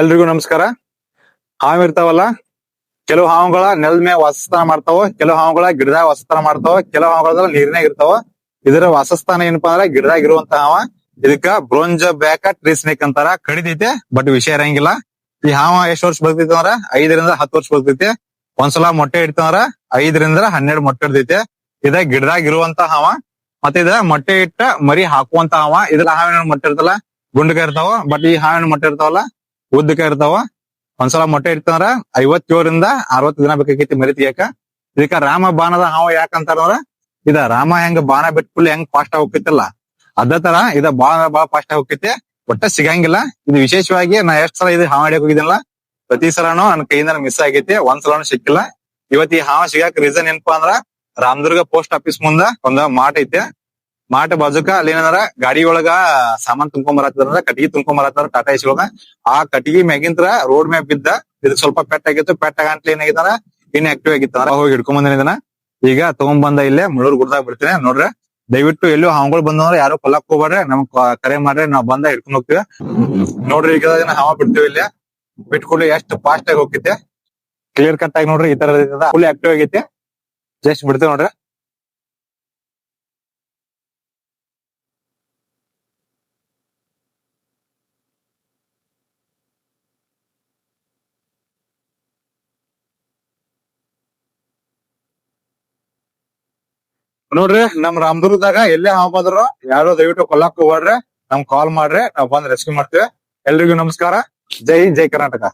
ಎಲ್ರಿಗೂ ನಮಸ್ಕಾರ. ಹಾವು ಇರ್ತಾವಲ್ಲ, ಕೆಲವು ಹಾವುಗಳ ನೆಲದ ಮೇಲೆ ವಾಸಸ್ಥಾನ ಮಾಡ್ತಾವ, ಕೆಲವು ಹಾವುಗಳ ಗಿಡದಾಗ ವಾಸಸ್ಥಾನ ಮಾಡ್ತಾವ, ಕೆಲವು ಹಾವುಗಳ ನೀರಿನಾಗ ಇರ್ತಾವ, ಇದರ ವಾಸಸ್ಥಾನ ಏನಪ್ಪಾ ಅಂದ್ರೆ ಗಿಡದಾಗ ಇರುವಂತ ಹಾವ. ಇದಕ್ಕ ಬ್ರೋಂಜ ಬ್ಯಾಕ ಟ್ರೀ ಸ್ನೇಕ್ ಅಂತಾರ. ಕಡಿತೈತೆ ಬಟ್ ವಿಷಯ ಇರಂಗಿಲ್ಲ. ಈ ಹಾವ ಎಷ್ಟ್ ವರ್ಷ ಬರ್ತೈತೆ ಅಂದ್ರ? ಐದರಿಂದ ಹತ್ತು ವರ್ಷ ಬರ್ತೈತಿ ಒಂದ್ಸಲ ಮೊಟ್ಟೆ ಇಡ್ತಂದ್ರ ಐದರಿಂದ ಹನ್ನೆರಡು ಮೊಟ್ಟೆ ಇಡ್ತೈತೆ ಇದ ಗಿಡದಾಗ ಇರುವಂತ ಹಾವ. ಮತ್ತೆ ಇದ ಮೊಟ್ಟೆ ಇಟ್ಟ ಮರಿ ಹಾಕುವಂತ ಹಾವ. ಇದ್ರ ಹಾವಿನ ಮೊಟ್ಟೆ ಇರ್ತಲ್ಲ, ಗುಂಡಗ ಇರ್ತಾವ, ಬಟ್ ಈ ಹಾವಿನ ಮೊಟ್ಟೆ ಇರ್ತಾವಲ್ಲ ಉದ್ದಕ ಇರ್ತಾವ. ಒಂದ್ಸಲ ಮೊಟ್ಟೆ ಇಡ್ತಂದ್ರ ಐವತ್ತೇಳರಿಂದ ಅರವತ್ತು ದಿನ ಬೇಕಾಗೈತಿ ಮರಿ ತೆಗಿಯಾಕ. ಇದಕ್ಕ ರಾಮ ಬಾಣದ ಹಾವ ಯಾಕಂತಾರ ಇದ ರಾಮ ಹೆಂಗ ಬಾಣ ಬಿಟ್ಕುಲ್ ಹೆಂಗ್ ಫಾಸ್ಟ್ ಹೋಗ್ತಿತ್ತಲ್ಲ ಅದ ತರ ಇದ ಬಾಳ ಬಾಳ ಫಾಸ್ಟ್ ಹೋಗ್ತೈತಿ. ಒಟ್ಟ ಸಿಗಂಗಿಲ್ಲ. ಇದು ವಿಶೇಷವಾಗಿ ನಾ ಎಷ್ಟ್ ಸಲ ಇದು ಹಾವ ಹಿಡಿಯಕ್ ಹೋಗಿದ್ದಲ್ಲ ಪ್ರತಿ ಸಲನು ನನ್ನ ಕೈಯಿಂದ ಮಿಸ್ ಆಗೈತಿ. ಒಂದ್ ಸಲನು ಸಿಕ್ಕಿಲ್ಲ. ಇವತ್ ಈ ಹಾವ ಸಿಗಾಕ ರೀಸನ್ ಏನಪ್ಪಾ ಅಂದ್ರ, ರಾಮದುರ್ಗ ಪೋಸ್ಟ್ ಆಫೀಸ್ ಮುಂದ ಒಂದ್ ಮಾಟ್ ಐತೆ. ಮಾಟ ಬಾಜುಕ ಅಲ್ಲಿ ಗಾಡಿ ಒಳಗ ಸಾಮಾನ್ ತುಂಬ್ಕೊಂಡ್ ಬರತ್ತಾರ ಕಟ್ಟಿಗೆ ತುಂಬ್ಕೊಂಡ್ ಟಾಟಾ ಎಸಿ ಒಳಗ ಆ ಕಟ್ಟಿಗೆ ಮ್ಯಾಗಿಂತ್ರ ರೋಡ್ ಮ್ಯಾಪ್ ಬಿದ್ದ, ಇದ್ ಸ್ವಲ್ಪ ಪೆಟ್ ಆಗಿತ್ತು ಪೆಟ್ ಆಗಂಟ್ಲಿ ಏನಾಗಿತ್ತಾರ ಇನ್ ಆಕ್ಟಿವ್ ಆಗಿತ್ತ. ಹೋಗಿ ಹಿಡ್ಕೊಂಡ್ ಬಂದಿನ ಈಗ ತಗೊಂಡ್ ಬಂದ ಇಲ್ಲೇ ಮುಳ್ಳೂರ್ ಗುಡ್ದಾಗ ಬಿಡ್ತೀನಿ, ನೋಡ್ರಿ. ದಯವಿಟ್ಟು ಎಲ್ಲೂ ಹಾವುಗಳು ಬಂದವ್ರ ಯಾರು ಕೊಲ್ಲಕ್ ಹೋಗ್ಬೇಡ್ರಿ ನಮ್ಗ್ ಕ- ಕರೆ ಮಾಡ್ರಿ, ನಾವ್ ಬಂದ ಹಿಡ್ಕೊಂಡ್ ಹೋಗ್ತೀವಿ. ನೋಡ್ರಿ ಈಗ ಹಾವ ಬಿಡ್ತೀವಿ ಇಲ್ಲೇ. ಬಿಟ್ಕೊಂಡು ಎಷ್ಟು ಫಾಸ್ಟ್ ಆಗಿ ಹೋಗ್ತೈತೆ. ಕ್ಲಿಯರ್ ಕಟ್ ಆಗಿ ನೋಡ್ರಿ, ಈ ತರ ಫುಲ್ ಆಕ್ಟಿವ್ ಆಗೈತಿ. ಜಸ್ಟ್ ಬಿಡ್ತೀವಿ ನೋಡ್ರಿ. ನೋಡ್ರಿ, ನಮ್ ರಾಮದುರ್ಗದಾಗ ಎಲ್ಲೇ ಹಾವ್ ಬಂದ್ರು, ಯಾರು ದಯವಿಟ್ಟು ಕೊಲ್ಲಾಕ್ ಹೋಗ್ರಿ ನಮ್ಗ್ ಕಾಲ್ ಮಾಡ್ರಿ, ನಾವ್ ಬಂದ್ ರೆಸ್ಕ್ಯೂ ಮಾಡ್ತೀವಿ. ಎಲ್ರಿಗೂ ನಮಸ್ಕಾರ. ಜೈ ಜೈ ಕರ್ನಾಟಕ.